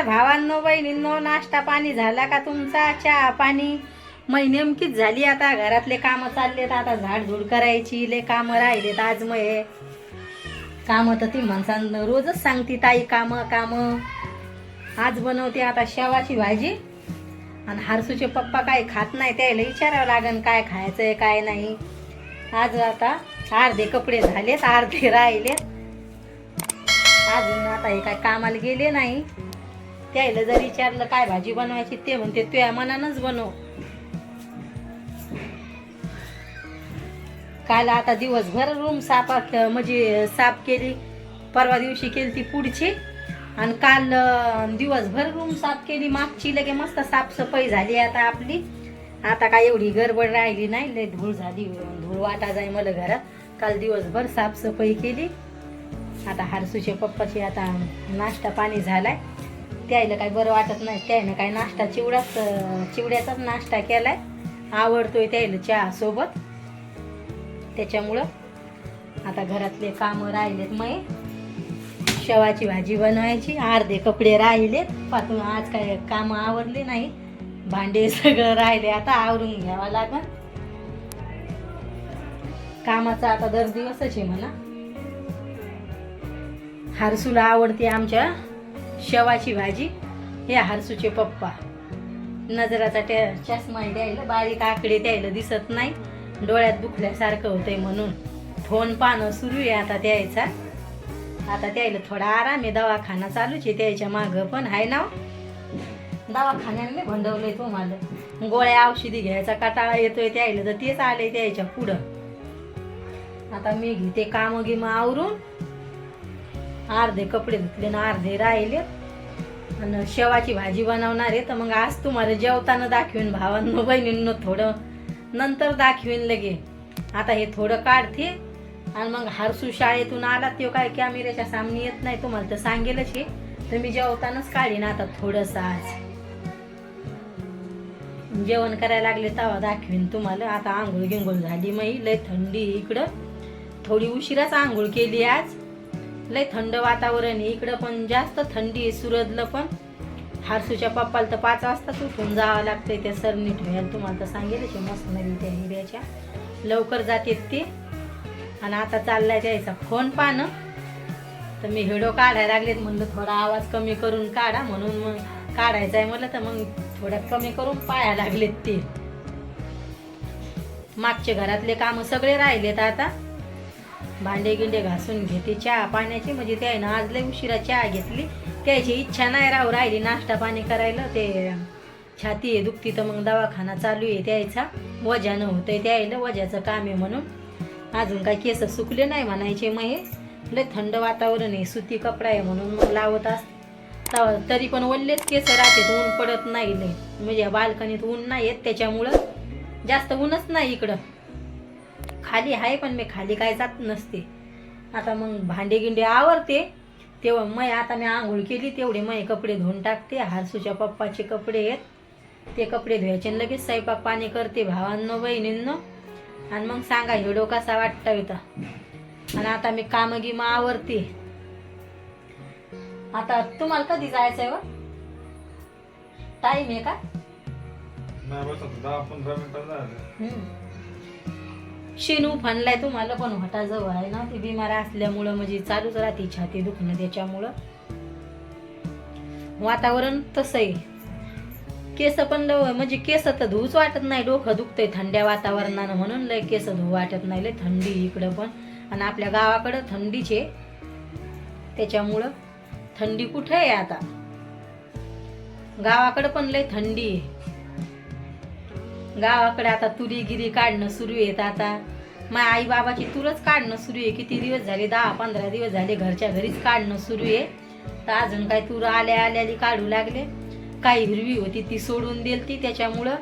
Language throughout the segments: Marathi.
नमस्कार भावांनो बहिणींनो नाश्ता पाणी झाला का तुमचा? चहा पाणी? मै नेमकीच झाली आता घरातले कामं चाललेत आता झाडझूड करायची ले कामं राहिलेत आज मय. कामं तर ती म्हणसान रोजच सांगती ताई कामं कामं. आज बनवते आता शेवाची भाजी. आणि हारसूचे पप्पा काय खात नाही त्याला विचारावं लागन काय खायचंय काय नाही. आज आता अर्धे कपडे झालेत अर्धे राहिलेत. अजून आता हे काय कामाला गेले नाही. त्याला जर विचारलं काय भाजी बनवायची? ते म्हणते तुया मनानच बनव. काल आता दिवसभर रूम साफ म्हणजे साफ केली. परवा दिवशी केली ती पुढची. आणि काल दिवसभर रूम साफ केली. मागची लगे मस्त साफसफाई झाली आता आपली. आता काय एवढी गडबड राहिली नाही. लय धूळ झाली. धूळ वाटा जाय मला घरात काल दिवसभर साफसफाई केली. आता हारसूच्या पप्पाची आता नाश्ता पाणी झालाय. त्यायला काय बरं वाटत नाही. त्यानं काय नाश्ता चिवडाच चिवड्याचाच नाश्ता केलाय. आवडतोय त्यायला चहा सोबत. त्याच्यामुळं आता घरातले कामं राहिलेत मग शेवाची भाजी बनवायची अर्धे कपडे राहिलेत. पातून आज काय कामं आवरली नाही. भांडे सगळं राहिले आता आवरून घ्यावं लागल कामाचा आता दर दिवसच आहे म्हणा. हारसूला आवडते आमच्या. शेवाची भाजी हे हारसूचे पप्पा. नजराचा त्या चष्मा द्यायला बारीक आकडे द्यायला दिसत नाही. डोळ्यात दुखल्यासारखं होतंय म्हणून. फोन पानं सुरू आहे आता द्यायचा. आता त्याला थोडा आराम आहे. दवाखाना चालूच आहे त्याच्या मागं पण आहे ना हो? दवाखान्याने भंडवलंय तुम्हाला. गोळ्या औषधी घ्यायचा कटाळा येतोय त्याला तर तेच आले त्याच्या पुढं. आता मी घेते कामं गिमं आवरून. अर्धे कपडे धुतले ना अर्धे राहिले. आणि शेवाची भाजी बनवणार आहे. तर मग आज तुम्हाला जेवताना दाखवीन भावांनो बहिणींनो थोडं. नंतर दाखवीन लगे. आता हे थोडं काढते. आणि मग हरसू शाळेतून आला तो काय कॅमेऱ्याच्या सामने येत नाही तुम्हाला तर सांगेलच हे. तर मी जेवतानाच काढीन आता थोडंसं आज. जेवण करायला लागले तेव्हा दाखवीन तुम्हाला. आता आंघोळ गिंघोळ झाली मग लय थंडी इकडं. थोडी उशिराच आंघोळ केली आज. लय थंड वातावरण आहे. इकडं पण जास्त थंडी आहे सुरतला पण. हारसूच्या पप्पाला तर पाच वाजताच उठून जावं लागतंय त्या सरनी ठेवायला तुम्हाला तर सांगेलच आहे मस्त त्या हिऱ्याच्या. लवकर जातेत ते. आणि आता चाललाय त्याचा फोन पाहणं. तर मी हिडो काढायला लागलेत म्हणलं थोडा आवाज कमी करून काढा. म्हणून मग काढायचा आहे म्हटलं तर मग थोडं कमी करून पाहायला लागलेत ते. मागचे घरातले कामं सगळे राहिलेत आता. भांडे गिंडे घासून घेते. चहा पाण्याची म्हणजे ते आहे ना आज लय उशिरा चहा घेतली. त्याची इच्छा नाही राहू राहिली. नाश्ता पाणी करायला ते छाती आहे दुखती तर मग दवाखाना चालू आहे त्याचा. वजानं होतंय त्यायलं वजाचं काम आहे म्हणून. अजून काही केस सुकले नाही म्हणायचे मग हे लय थंड वातावरण आहे सुती कपडा आहे म्हणून मग लावत अस. तरी पण ओल्लेच केस राहते ऊन पडत नाही लय. म्हणजे बाल्कनीत ऊन नाही येत त्याच्यामुळं जास्त ऊनच नाही इकडं. खाली आहे पण मी खाली काय जात नसते. आता मग भांडे गिंडे आवरते. तेव्हा मै आता मी आंघोळ केली तेवढे मै कपडे धुवून टाकते. हारसूच्या पप्पाचे कपडे आहेत. ते कपडे धुवायचे आणि लगेच स्वयंपाक पाणी करते भावांनो बहिणींनो. आणि मग सांगा व्हिडिओ कसा वाटता होता आणि आता मी काम गिम आवरते. आता तुम्हाला कधी जायचंय व टाइम आहे का? नाही बस आता दहा पंधरा मिनिटं झाले. हम्म. शिनू तुम्हाला पण होता जवळ आहे ना. ती बिमार असल्यामुळं म्हणजे चालूच राहते छाती दुखणं त्याच्यामुळं. वातावरण तसं आहे केस पण लव म्हणजे केस तर धुवूच वाटत नाही डोकं दुखतंय थंड्या वातावरणानं म्हणून लय केस धुवू वाटत नाही लय थंडी इकडं पण. आणि आपल्या गावाकडं थंडीच. आहे त्याच्यामुळं थंडी कुठे आहे आता? गावाकडं पण लय थंडी आहे. गावाकडे आता तुरी गिरी काढणं सुरू आहेत आता. माझ्या आई बाबाची तुरच काढणं सुरू आहे. किती दिवस झाले? दहा पंधरा दिवस झाले घरच्या घरीच काढणं सुरू आहे. तर अजून काय तूर आल्या आल्याली काढू लागले. काही हिरवी होती ती सोडून दिली ती त्याच्यामुळं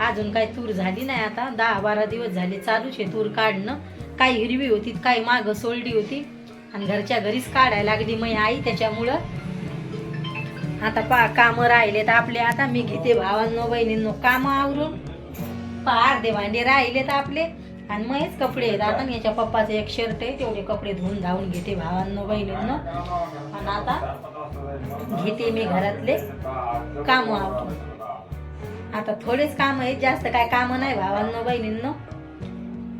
अजून काय तूर झाली नाही आता. दहा बारा दिवस झाले चालूच आहे तूर काढणं. काही हिरवी होती काही मागं सोलडी होती. आणि घरच्या घरीच काढायला लागली मग आई. त्याच्यामुळं आता पा कामं राहिले तर आपले. आता मी घेते भावांनो बहिणींनो कामं आवरून. पार दे भांडे तर आपले. आणि मगच कपडे आहेत. आता याच्या पप्पाचं एक शर्ट आहे. तेवढे कपडे धुवून धावून घेते भावांनो बहिणींनो. आणि आता घेते मी घरातले काम आवरून. आता थोडेच काम आहेत. जास्त काय काम नाही भावांनो बहिणींनो.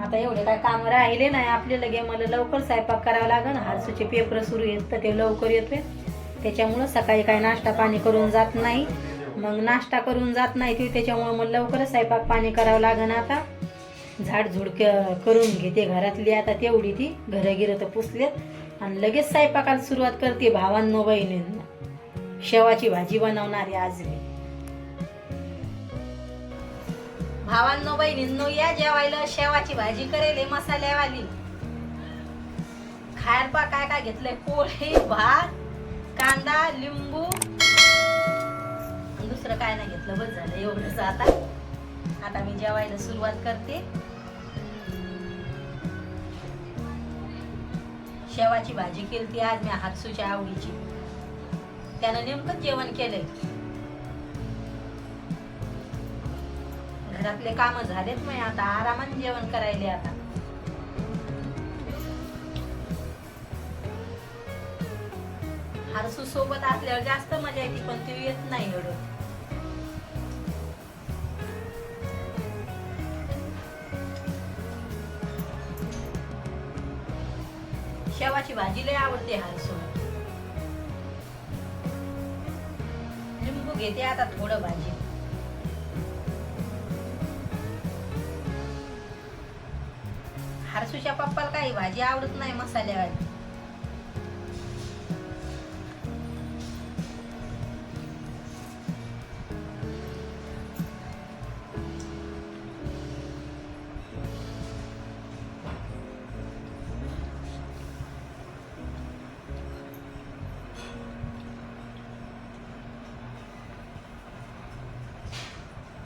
आता एवढे काय काम राहिले नाही. आपल्याला गे मला लवकर स्वयंपाक करावा लागेल हारसूचे पेपर सुरू आहेत तर ते लवकर येतोय. त्याच्यामुळं सकाळी काय नाश्ता पाणी करून जात नाही. मग नाश्ता करून जात नाही ते त्याच्यामुळं मग लवकरच स्वयंपाक पाणी करावं लागेल आता. झाडझुड क- करून घेते घरातली आता तेवढी ती. घरगिरं तर पुसलेत. आणि लगेच स्वयंपाकाला सुरुवात करते भावांनो बहिणींना. शेवाची भाजी बनवणारी आज मी. भावांनो बहिणींनो या जेवायला शेवाची भाजी करेल मसाल्यावाली. खायला पा काय काय घेतलंय? पोळी भात कांदा लिंबू दुसरं काय नाही घेतलं. बस झालं एवढंच आता. आता मी जेवायला सुरुवात करते. शेवाची भाजी केली आज मी हातसूच्या आवडीची. त्यानं नेमकं जेवण केलंय. घरातले काम झालेत मग आता आरामात जेवण करायले आता. हरसू सोबत असल्यावर जास्त मजा येते पण ती येत नाही एवढं. लय आवडते हरसू लिंबू घेते आता थोडं भाजी. हरसूच्या पप्पाला काही भाजी आवडत नाही मसाल्यावाली.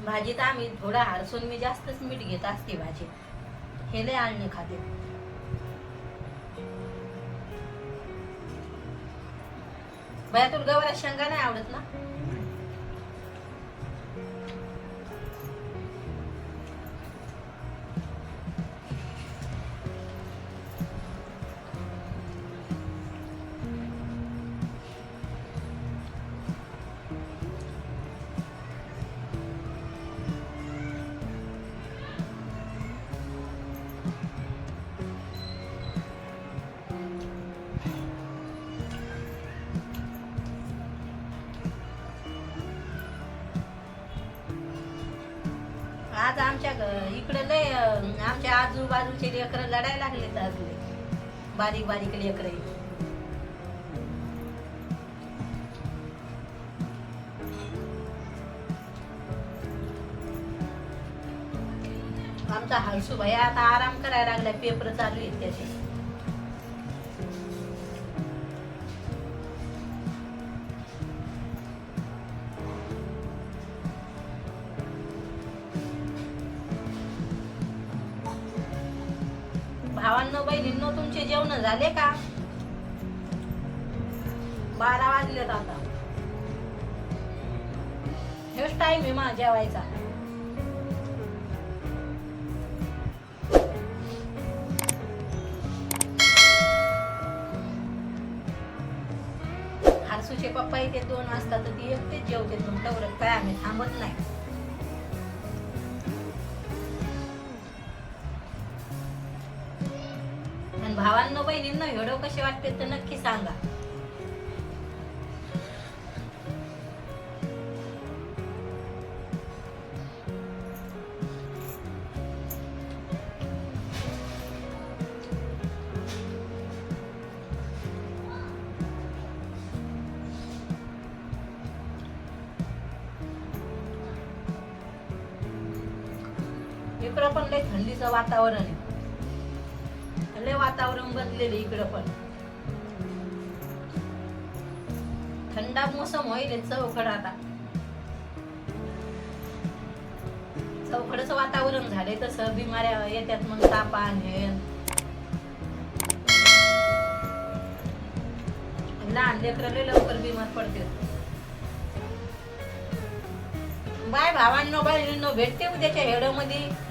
भाजीत आम्ही थोडा हारसून मी जास्तच मीठ घेत असते भाजी. हे लय आणणे खाते. बाया तुला गवारा शेंगा नाही आवडत ना? आमच्या इकडं लय आमच्या आजूबाजूचे लेकर लढायला लागले तर बारीक बारीक लेकर आमचा हळसू भाई आता आराम करायला लागलाय पेपर चालू आहेत त्याचे. भावांनो बहिणींनो तुमचे जेवण झाले का? बारा वाजलेत आता. हेच टाइम आहे मा जेवायचा. हरसूचे पप्पा इथे दोन वाजता तर ती एकटेच जेवते तुमच्यावर काय आम्ही थांबत नाही. बहिणींनो व्हिडिओ कसे वाटते तर नक्की सांगा. इकडं पण लय थंडीचं वातावरण आहे. लय वातावरण बदलेलं इकडं पण. थंडा मोसम होईल चौकड आता. चौकडच वातावरण झाले तसं बिमाऱ्या येतात मग तापान हे. लहान लेकरं लवकर बिमार पडते बाय भावांनो बाय भेटते उद्याच्या हेडमध्ये.